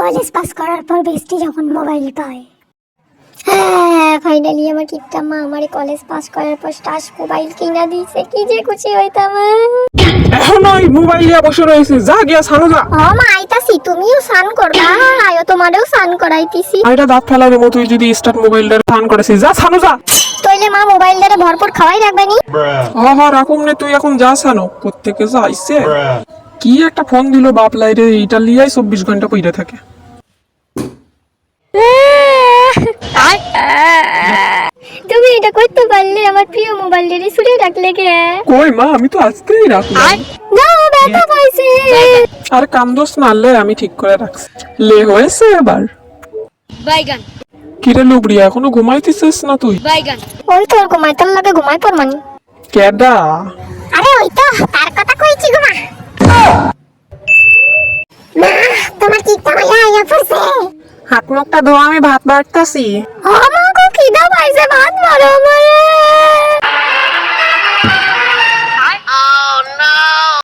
College pass করার পর বেস্টি যখন মোবাইল পায়। হ্যাঁ ফাইনালি আমার কিপটা মা আমার কলেজ পাস করার পর টাচ মোবাইল কিনা দিয়েছে। কি যে খুশি হইতাম। এখন ওই মোবাইল নিয়ে বসে রয়েছে যা গিয়া সানো যা। ও মা আইতাছি তুমিও স্নান করবা। আয়ো তোমারেও স্নান করাইতিছি। আর এটা দাঁত ফেলার মতোই যদি স্টার্ট মোবাইলটা ফান করেছিস যা সানো যা। তইলে মা মোবাইল দ্বারা ভরপুর খাওয়াই রাখবে নি? হ হ রাখুম নে তুই এখন যা সানো। প্রত্যেকে যা আইসে কি একটা ফোন দিল বাপ লাইরে এইটা লিয়াই চব্বিশ ঘণ্টা পইরে থাকে। তুমি এটা করতে পারলে আমার প্রিয় ছুড়ে রাখলে কে? কই মা আমি তো আজকেই রাখলাম। না ব্যথা পাইছে। আর কান্দোস না লে আমি ঠিক করে রাখছি। লে হয়েছে এবার। বাইগান। কিরে লুবড়ি এখনও ঘুমাইতেছিস না তুই? বাইগান। ওই তোর ঘুমাই তোর লাগে ঘুমাই পর মানি কেডা? মুখটা ধোয়া আমি ভাত বাড়তেছি। আমাকে পাইছে